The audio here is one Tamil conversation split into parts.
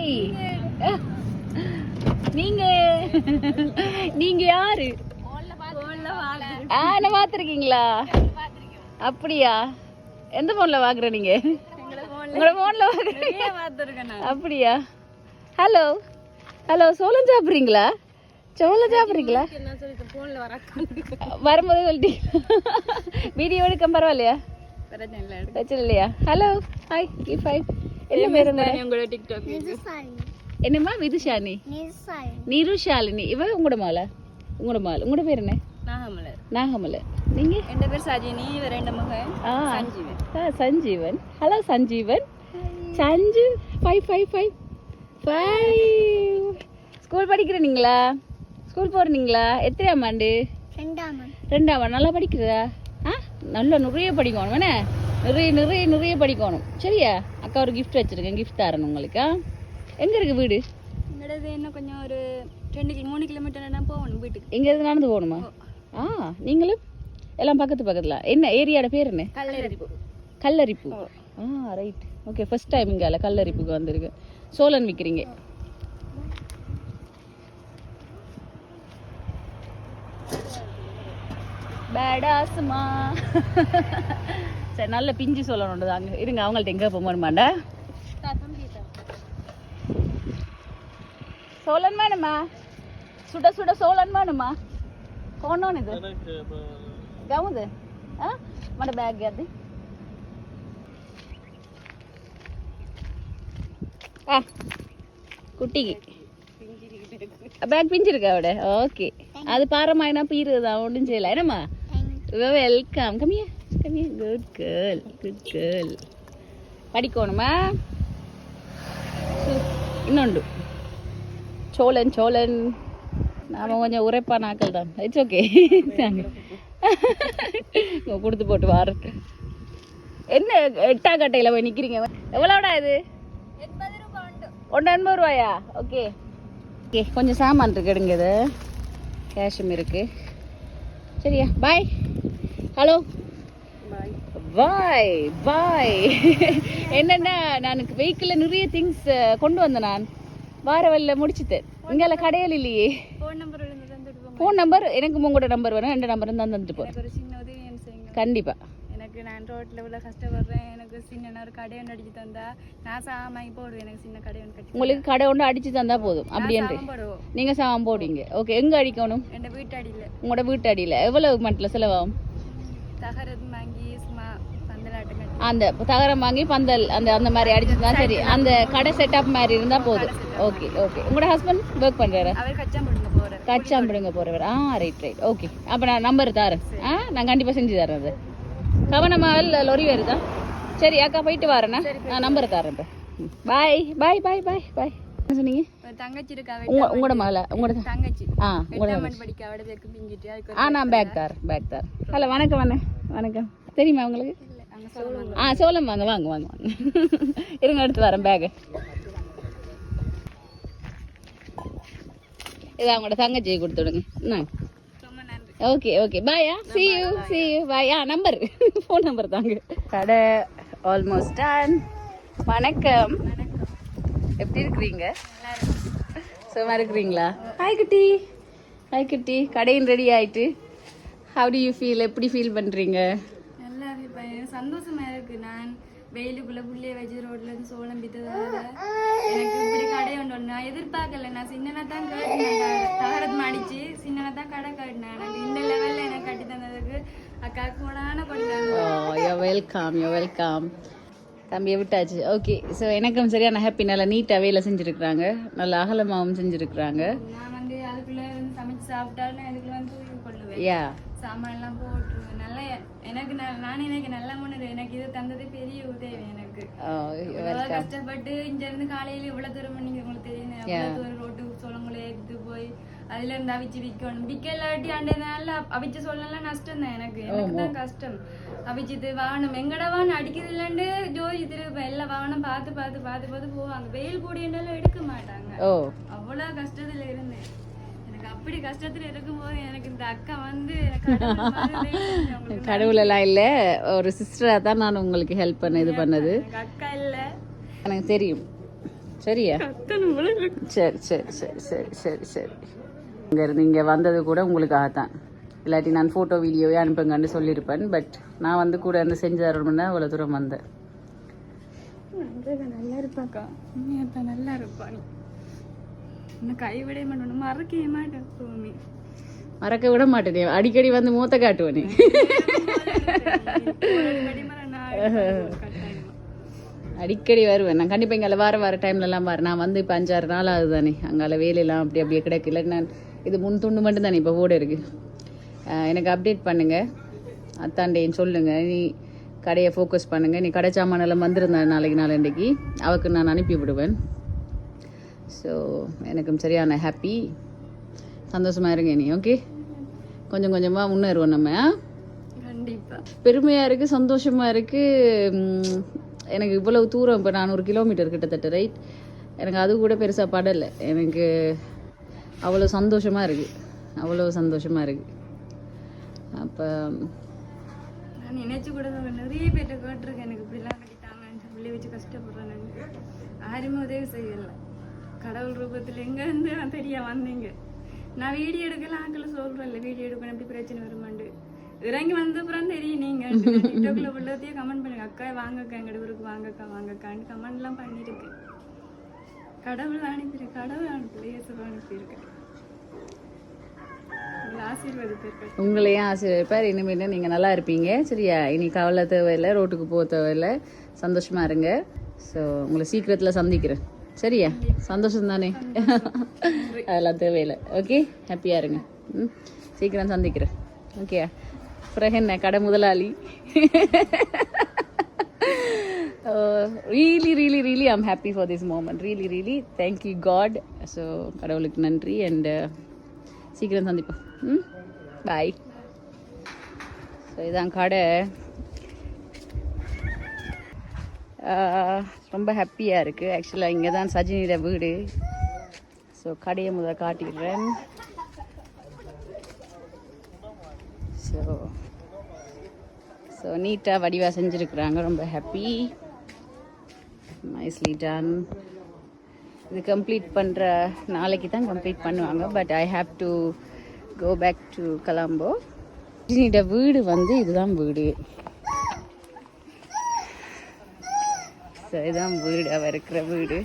ஹாய் நீங்க. நீங்க யாரு? ஆ நான் பார்த்துருக்கீங்களா? அப்படியா? எந்த ஃபோன்ல வாங்குற நீங்க? உங்களோட ஃபோன்ல வாங்குறீங்க அப்படியா? ஹலோ ஹலோ சோளம் சாப்பிட்றீங்களா? சோளம் சாப்பிட்றீங்களா? வரும்போது சொல்லிட்டு. வீடியோ எடுக்க பரவாயில்லையா? பிரச்சனை இல்லையா? ஹலோ ஹாய் கி ஃபைவ் என்னம்மா விதுஷானி நிருஷாலினி இவ உங்களோட மாலை உங்களோட மாலை உங்களோட பேர் என்ன? நாகமலர். நாகமலர். நீங்க? என் பேர் சஜினி? இவர் ரெண்டு மகன் சஞ்சீவன். ஆ Sanjeevan. Hello Sanjeevan. Sanju five five five five school படிக்கிறீங்களா? ஸ்கூல் போறீங்களா? எத்தனையாம் ஆண்டு? ரெண்டாம் நல்லா படிக்கிறதா? ஆ? நல்லா நிறைய படிக்கணும் என்ன? நிறைய நிறைய நிறைய படிக்கணும். சரியா? அக்கா ஒரு gift வச்சிருக்கேன் gift தரேன் உங்களுக்கு. எங்க இருக்கு வீடு? எங்களது இன்னும் கொஞ்சம் ஒரு ரெண்டு மூணு கிலோமீட்டர் போகணும் வீட்டுக்கு. இங்க இருந்து நடந்து போகணுமா? ஆ நீங்களும்? எல்லாம் பக்கத்து பக்கத்துல. என்ன ஏரியாட பேர் என்ன? கல்லறிப்பு கல்லரிப்பு. ஆ ரைட் ஓகே ஃபர்ஸ்ட் டைம் இங்கே கல்லரிப்புக்கு வந்திருக்கு. சோழன் விற்கிறீங்க பேடாசுமா சரி நல்ல பிஞ்சு சொல்லணும் தாங்க இருங்க அவங்கள்ட்ட எங்கே போக முடியுமாண்டா? சோழன் வேணுமா? சுட சுட சோழன் வேணுமா? கொண்டோன்னு இது. கவுது ஆ? மட பேக் அது. ஆ குட்டிக்கு. பேக் பிஞ்சிருக்கா அவட ஓகே அது பாரமாயினா பீருதான் ஒன்றும் செய்யல. என்னம்மா? வெல்கம் கம்மியா குட் கேர்ள் குட் கேர்ள் படிக்கணுமா? இன்னொண்டு. சோழன் சோழன். நாம கொஞ்சம் உரைப்பா நாக்கள் தான். இட்ஸ் ஓகே கொடுத்து போட்டு வார என்ன எட்டா கட்டையில் போய் நிற்கிறீங்க எவ்வளோடா இது? ஒன்று எண்பது ரூபாயா? ஓகே ஓகே கொஞ்சம் சாமான் இருக்கு எடுங்க இது. கேஷும் இருக்கு. சரியா பாய் ஹலோ பாய் பாய் என்னன்னா நான் வெஹிக்கிளில் நிறைய திங்ஸ் கொண்டு வந்தேன் நான். வார வழியில் முடிச்சுட்டேன் இங்கே கடையில் இல்லையே. ஃபோன் நம்பர் எனக்கு உங்களோட நம்பர் வேணும் ரெண்டு நம்பரும் தான் தந்துட்டு போகிறேன் கண்டிப்பாக எனக்கு நான் ரோட்ல இவ்வளோ கஷ்டப்படுறேன். எனக்கு சின்ன ஒரு கடை ஒன்று அடிச்சு தந்தா நான் சாமாங்கி போடுவேன். எனக்கு சின்ன கடை ஒன்று கட்டி உங்களுக்கு கடை ஒன்று அடிச்சு தந்தா போதும். அப்படின்ட்டு சாமான் நீங்கள் சாமான் போடுவீங்க. ஓகே எங்கே அடிக்கணும்? என் வீட்டடியில் உங்களோட வீட்டு அடியில். எவ்வளவு மட்டில் செலவாகும்? தகரது வாங்கி சும்மா பந்தலாட்டம் கட்டி அந்த தகரம் வாங்கி பந்தல் அந்த அந்த மாதிரி அடிச்சுதான் சரி. அந்த கடை செட்டப் மாதிரி இருந்தால் போதும். ஓகே ஓகே உங்களோட ஹஸ்பண்ட் ஒர்க் பண்ணுறாரு அவர் கச்சா போடுங்க போகிறவர் ஆ ரைட் ரைட் ஓகே அப்போ நான் நம்பர் தரேன். ஆ நான் கண்டிப்பாக செஞ்சு தரேன் அது. கவனமாக லொரி வருதா? சரி அக்கா போயிட்டு வரேண்ணா நான் நம்பர் தரேன் பாய் பாய் பாய் பாய் பாய் சொன்னீங்க? தங்கச்சி இருக்கா உங்களோட மகளை? உங்களோட தங்கச்சி. ஆ உங்களோட படிக்க அவட பிஞ்சிட்டு. ஆ நான் பேக் தரேன் பேக் தரேன். ஹலோ வணக்கம் அண்ணே. வணக்கம். தெரியுமா உங்களுக்கு? ஆ சோளம் வாங்க வாங்க வாங்க வாங்க. இருங்க எடுத்து வரேன் பேகு இது அவங்களோட தங்கச்சியை கொடுத்து விடுங்க. என்ன? Okay okay paya see you see you bye number phone number தாங்க. கடை ஆல்மோஸ்ட் டன் வணக்கம். எப்படி இருக்கிறீங்க? சும்மா இருக்கிறீங்களா? ஹாய் குட்டி. ஹாய் குட்டி. கடையின் ரெடி ஆயிட்டு. ஹவ் டு யூ ஃபீல் எப்படி ஃபீல் பண்ணுறீங்க இப்ப சந்தோஷமா இருக்கு. நான் வெயிலுக்குள்ள புள்ளைய வச்சு ரோட்ல இருந்து சோளம் வித்ததால எனக்கு இப்படி கடை ஒன்று நான் எதிர்பார்க்கல. நான் சின்னனா தான் கேட்டேன் தகரத் மாடிச்சு. சின்னனா தான் கடை கேட்டேன் எனக்கு இந்த லெவல்ல எனக்கு கட்டி தந்ததுக்கு அக்காவுக்கு கூடான யோ வெல்கம் யோ வெல்கம் தம்பியை விட்டாச்சு. ஓகே ஸோ எனக்கும் சரியான ஹாப்பி நல்லா நீட்டாக வேலை செஞ்சுருக்குறாங்க. நல்லா அகலமாகவும் செஞ்சுருக்குறாங்க. நான் வந்து அதுக்குள்ள இருந்து சமைச்சு சாப்பிட்டாலும் அதுக்குள்ள வந்து யா சாமான் எல்லாம் போட்டுருவேன் நல்லா எனக்கு நான் எனக்கு நல்லா முன்னது எனக்கு இது தந்தது பெரிய உதவி எனக்கு. கஷ்டப்பட்டு இங்க இருந்து காலையில இவ்வளவு தூரம் நீங்க உங்களுக்கு தெரியும் ரோட்டு சோளங்களை எடுத்து போய் அதுல இருந்து அவிச்சு விற்கணும் விற்கலாட்டி அண்டை நாள்ல அவிச்சு சொல்லலாம் நஷ்டம் தான் எனக்கு. எனக்கு தான் கஷ்டம். அவிச்சது வாகனம் எங்கட வாகனம் அடிக்குது இல்லைன்னு ஜோதி திரும்ப எல்லா வாகனம் பார்த்து பார்த்து பார்த்து பார்த்து போவாங்க. வெயில் கூடியண்டாலும் எடுக்க மாட்டாங்க ஓ அவ்வளவு கஷ்டத்துல இருந்தேன் எனக்கு அப்படி கஷ்டத்துல இருக்கும்போது எனக்கு இந்த அக்கா வந்து. கடவுளெல்லாம் இல்லை. ஒரு சிஸ்டராக தான் நான் உங்களுக்கு ஹெல்ப் பண்ண இது பண்ணது. அக்கா இல்ல. எனக்கு தெரியும். சரியா. சரி சரி சரி சரி சரி சரி. இங்கே இருந்து இங்கே வந்தது கூட உங்களுக்காகத்தான். இல்லாட்டி நான் ஃபோட்டோ வீடியோவே அனுப்புங்கன்னு சொல்லியிருப்பேன். பட் நான் வந்து கூட இருந்து செஞ்சு தரணும்னு அவ்வளோ தூரம் வந்தேன். நல்லா இருப்பாக்கா. நல்லா இருப்பா நீ. உன்னை கைவிட மாட்டேன் மறக்கவே மாட்டேன் எப்பவுமே மறக்க விட மாட்டேனே அடிக்கடி வந்து மூத்த காட்டுவனே அடிக்கடி வருவேன் நான் கண்டிப்பாக இங்கே வார வார டைம்லலாம் பாரு நான் வந்து இப்போ அஞ்சாறு நாள் ஆகுது தானே அங்கால வேலையெல்லாம் அப்படி அப்படியே கிடைக்கல இல்லை நான் இது முன் துண்டு மட்டும் தானே இப்போ ஓட இருக்கு எனக்கு அப்டேட் பண்ணுங்கள் அத்தாண்டேன்னு சொல்லுங்கள் நீ கடையை ஃபோக்கஸ் பண்ணுங்கள் நீ கடை சாமானெல்லாம் வந்திருந்தேன் நாளைக்கு நாளன்றைக்கு அவளுக்கு நான் அனுப்பி விடுவேன் ஸோ எனக்கும் சரியான ஹாப்பி சந்தோஷமா இருங்க நீ ஓகே கொஞ்சம் கொஞ்சமாக முன்னேறுவோம் நம்ம ஆ? கண்டிப்பா. பெருமையா இருக்கு சந்தோஷமா இருக்கு. உம், எனக்கு இவ்வளவு தூரம் இப்போ நானூறு கிலோமீட்டர் கிட்டத்தட்ட ரைட் எனக்கு அது கூட பெருசா படலை. எனக்கு அவ்வளோ சந்தோஷமா இருக்கு. அவ்வளோ சந்தோஷமா இருக்கு. அப்போ நான் நினைச்சு கூட சொல்ல நிறைய பேர்ட்ட கேட்டிருக்கேன் எனக்கு இப்படிலாம் கட்டிட்டாங்க பிள்ளை வச்சு கஷ்டப்படுறேன் யாருமே உதவி செய்யல. கடவுள் ரூபத்தில் எங்கேருந்து நான் தெரிய வந்தீங்க? நான் வீடியோ எடுக்கலாம் ஆக்களை சொல்றேன்ல வீடியோ எடுக்கணும் எப்படி பிரச்சனை வருமாண்டு இறங்கி வந்த அப்புறம் தெரியும் நீங்க டிக்டாக்ல உள்ளதையே கமெண்ட் பண்ணுங்க. அக்கா வாங்கக்கா எங்கள் ஊருக்கு வாங்கக்கா வாங்கக்கான்னு கமெண்ட் எல்லாம் பண்ணிருக்கேன் கடவுள் அனுப்பியிருக்கேன் கடவுள் அனுப்பல இயேசு அனுப்பியிருக்கேன் உங்களையும் ஆசீர்வதிப்பார். இனிமேல் நீங்கள் நல்லா இருப்பீங்க. சரியா இனி கவலை தேவையில்லை ரோட்டுக்கு போக தேவையில்லை. சந்தோஷமா இருங்க. ஸோ உங்களை சீக்கிரத்தில் சந்திக்கிறேன். சரியா? சந்தோஷம் தானே அதெல்லாம் தேவையில்லை. ஓகே ஹாப்பியாக இருங்க. ம்? சீக்கிரம் சந்திக்கிறேன். ஓகே பிறகு என்ன? கடை முதலாளி? Really really really I'm happy for this moment really really thank you God so கடவுளுக்கு நன்றி. அண்ட் uh, சீக்கிரம் சந்திப்போம். ம்? பாய் ஸோ இதான் கடை. ரொம்ப ஹாப்பியாக இருக்குது ஆக்சுவலாக இங்கே தான் சஜினியோட வீடு. ஸோ கடையை முதல் காட்டிடுறேன். ஸோ ஸோ நீட்டாக வடிவாக செஞ்சுருக்குறாங்க. ரொம்ப ஹாப்பி நைஸ்லி டன் இது கம்ப்ளீட் பண்ணுற நாளைக்கு தான் கம்ப்ளீட் பண்ணுவாங்க. But I have to go back to Colombo ரஜினியோட வீடு வந்து இதுதான் வீடு. ஸோ இதுதான் வீடு அவ இருக்கிற வீடு.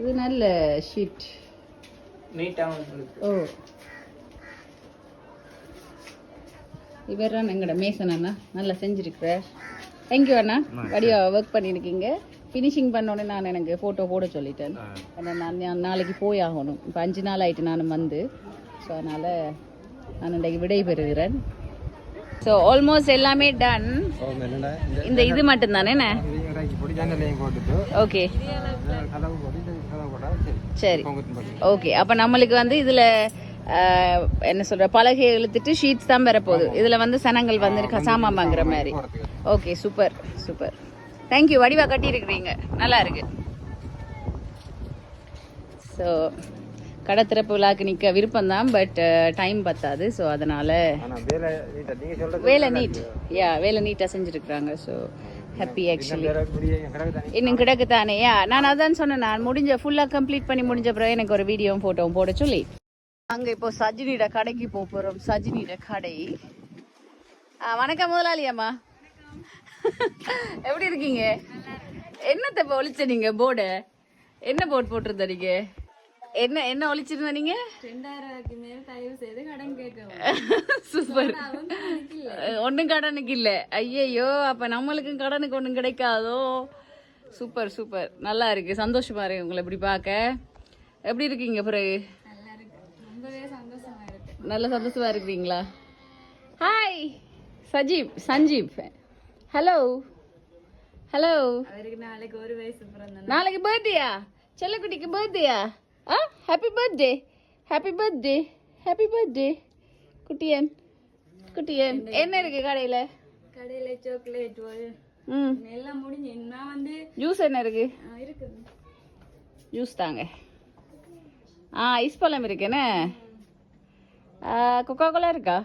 இது நல்ல ஷீட் ஓ. இவர் தான் எங்கட? மேசன் அண்ணா நல்லா செஞ்சிருக்கிற தேங்க்யூ அண்ணா. வடிவா ஒர்க் பண்ணியிருக்கீங்க ஃபினிஷிங் பண்ணோடனே நான் எனக்கு ஃபோட்டோ போட சொல்லிட்டேன். ஏன்னா நான் நாளைக்கு போய் ஆகணும் இப்போ அஞ்சு நாள் ஆயிட்டு நானும் வந்து. ஸோ அதனால் நான் இன்றைக்கு விடை பெறுகிறேன் ஸோ ஆல்மோஸ்ட் எல்லாமே டன் இந்த இது மட்டும் தானே ஓகே சரி. ஓகே அப்போ நம்மளுக்கு வந்து இதில் என்ன சொல்ற பலகை இழுத்துட்டு ஷீட்ஸ் தான் வரப்போகுது இதில் வந்து சனங்கள் வந்து வாங்குற மாதிரி. ஓகே சூப்பர் சூப்பர் தேங்க்யூ வடிவா கட்டியிருக்கிறீங்க. நல்லா இருக்கு. ஸோ கடை திறப்பு விழாக்கு நிற்க விருப்பம் தான் பட் டைம் பத்தாது ஸோ அதனால வேலை நீட். யா வேலை நீட்டாக செஞ்சுருக்குறாங்க ஸோ ஹாப்பி ஆக்சுவலி இன்னும் கிடக்கு தானே? யா. நான் அதான் சொன்னேன் நான் முடிஞ்ச ஃபுல்லாக கம்ப்ளீட் பண்ணி முடிஞ்ச பிறகு எனக்கு ஒரு வீடியோவும் ஃபோட்டோவும் போட சொல்லி. அங்கே இப்போ சஜினியோட கடைக்கு போக போகிறோம் சஜினியோட கடை. வணக்கம் முதலாளி அம்மா. எப்படி இருக்கீங்க? என்னத்தை இப்போ ஒழிச்ச நீங்க போர்டு என்ன போர்டு போட்டிருந்த என்ன என்ன ஒழிச்சிருந்த நீங்க? ரெண்டாயிரம் ரூபாய்க்கு மேல் தயவு செய்து கடன் கேட்கவும் சூப்பர். ஒன்றும் கடனுக்கு இல்லை. ஐயையோ அப்போ நம்மளுக்கும் கடனுக்கு ஒன்றும் கிடைக்காதோ? Super super. நல்லா இருக்கு. சந்தோஷமா இருக்கு உங்களை இப்படி பார்க்க. எப்படி இருக்கீங்க பிறகு? நல்லா சந்தோஷமா இருக்கு நல்ல சந்தோஷமா இருக்கிறீங்களா hi Sajeeb Sanjeeb. Hello hello நாளைக்கு ஒரு வயசு நாளைக்கு பர்த்டேயா செல்லக்குட்டிக்கு பர்த்டேயா ஆ happy birthday happy birthday happy birthday குட்டியன். குட்டியன் என்ன இருக்கு கடையில்? கடையில சாக்லேட் ம். எல்லாம் முடிஞ்சு நான் வந்து ஜூஸ் என்ன இருக்கு? ஆ, இருக்குது ஜூஸ் தாங்க. ஆ ஐஸ் பழம் இருக்குன்னு கொக்கா கோலா இருக்கா?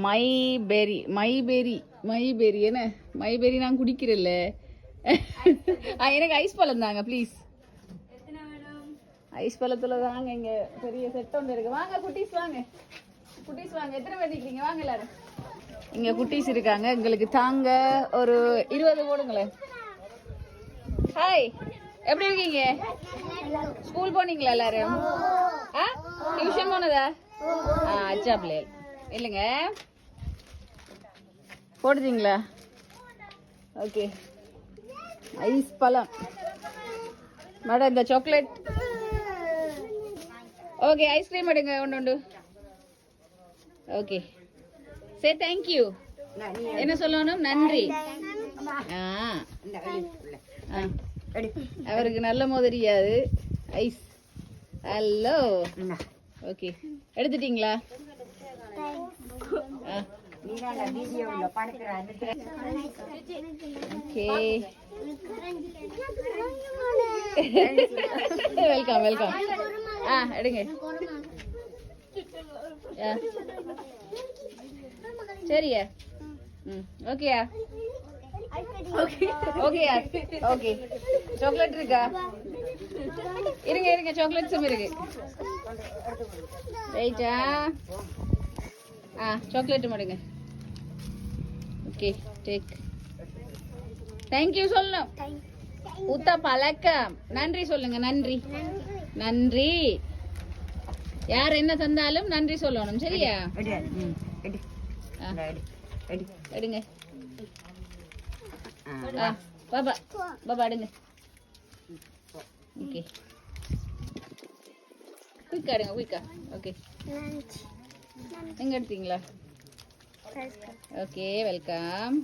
மை பெரி மை பெரி மை பெரி என்ன? மை பெரி நான் குடிக்கிறேன்ல. எனக்கு ஐஸ் பழம் தாங்க ப்ளீஸ் ஐஸ் பழத்துல தாங்க இங்க பெரிய செட் ஒன்று இருக்கு. வாங்க குட்டீஸ் வாங்க. குட்டீஸ் வாங்க. எத்தனை பேர் இருக்கீங்க வாங்க எல்லாரும். இங்க குட்டீஸ் இருக்காங்க. எங்களுக்கு தாங்க ஒரு இருபது போடுங்களேன் ஹாய் எப்படி இருக்கீங்க? ஸ்கூல் போனீங்களா எல்லாரும்? ஆ டியூஷன் போனதா? ஆ அச்சா பிள்ளைகள் இல்லைங்க. போடுறீங்களா? ஓகே. ஐஸ் பழம். மேடம் இந்த சாக்லேட். ஓகே ஐஸ்கிரீம் எடுங்க ஒன்று உண்டு ஓகே. சே தேங்க்யூ என்ன சொல்லணும்? நன்றி. ஆ. அவருக்கு நல்ல மோதரியாது ஐஸ். Hello okay. எடுத்துட்டீங்களா? வெல்கம் வெல்கம் ஆ எடுங்க ஆ. சரியா ம் ஓகேயா ஓகேயா ஓகே சாக்லேட் இருக்கா இருங்க இருங்க சாக்லேட்ஸும் இருக்கு ரைட்டா ஆ சாக்லேட் மடுங்க ஓகே டேக் தேங்க்யூ சொல்லணும் உத்த பழக்கம். நன்றி சொல்லுங்க நன்றி. நன்றி. யார் என்ன தந்தாலும் நன்றி சொல்லணும் சரியா? ம். ஆ. எடுங்க. பாபா பாபா எடுங்க. ஓகே குயிக்கா. எடுங்க குயிக்கா ஓகே எங்க எடுத்தீங்களா? ஓகே வெல்கம்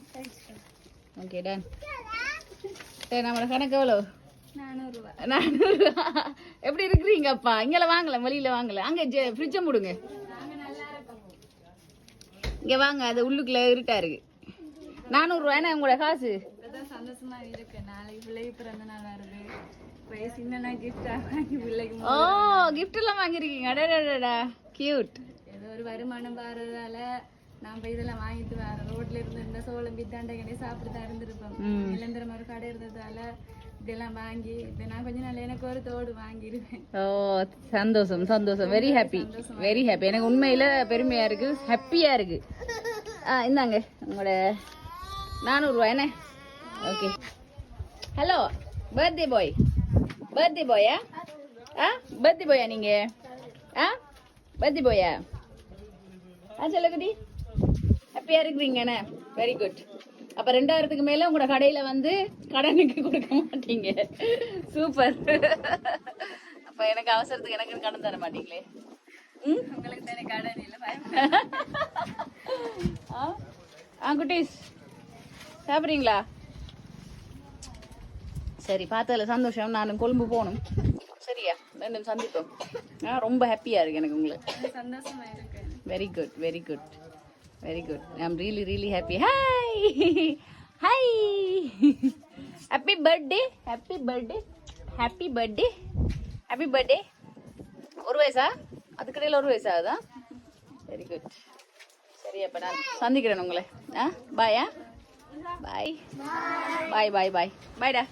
ஓகே டன் சரி நம்மளோட கணக்கு எவ்வளோ நானூறுரூவா எப்படி இருக்கிறீங்க அப்பா இங்கெல்லாம் வாங்கல வெளியில வாங்கல. அங்க ஃப்ரிட்ஜை மூடுங்க. இங்க வாங்க அது உள்ளுக்குள்ள இருட்டா இருக்கு. நானூறுரூவா என்ன உங்களோட காசு? சந்தோஷமா இருக்கு. நாளைக்கு பிள்ளைக்கு பிறந்த நாள் வருது. கிஃப்டா ஓ gift எல்லாம் வாங்கிருக்கீங்க அடடடடா கியூட் ஏதோ ஒரு வருமானம் வர்றதால நான் போய் இதெல்லாம் வாங்கிட்டு வரேன் ரோட்ல இருந்து இந்த சோளம் கடை சாப்பிட்டு தான் இருந்திருப்போம். ம். நிலந்திரம் ஒரு கடை இருந்ததால இதெல்லாம் வாங்கி இப்ப நான் கொஞ்ச நாள் எனக்கு ஒரு தோடு வாங்கிடுவேன் ஓ சந்தோஷம் சந்தோஷம். வெரி ஹாப்பி வெரி ஹாப்பி எனக்கு உண்மையில பெருமையா இருக்கு ஹாப்பியா இருக்கு. ஆ இந்தாங்க உங்களோட நானூறுரூவா என்ன? Okay hello birthday boy birthday பாயா ஆ? பர்த்டே பாயா நீங்க? ஆ? பர்த்டே பாயா ஆ சொல்லுங்கடி. ஹாப்பியா இருக்கிறீங்க என்ன? வெரி குட் அப்ப ரெண்டாயிரத்துக்கு மேல உங்களோட கடையில வந்து கடனுக்கு கொடுக்க மாட்டீங்க. சூப்பர் அப்ப எனக்கு அவசரத்துக்கு எனக்கு கடன் தர மாட்டீங்களே. ம்? உங்களுக்கு தானே கடன் இல்லை ஆ? குட்டீஸ். சாப்பிட்றீங்களா? சரி பார்த்ததுல சந்தோஷம். நான் கொழும்பு போகணும். சரியா? ரெண்டும் சந்திப்போம். ஆ ரொம்ப ஹாப்பியாக இருக்கு எனக்கு உங்களுக்கு சந்தோஷமா இருக்கு. Very good very good very good I am really really happy hi hi happy birthday happy birthday happy birthday happy birthday ஒரு வயசா? அதுக்கடையில் ஒரு வயசு ஆகுதா? வெரி குட் சரி அப்போ நான் சந்திக்கிறேன் உங்களை. ஆ? பாயா பாய் பாய் பாய் பாய் பாய்டா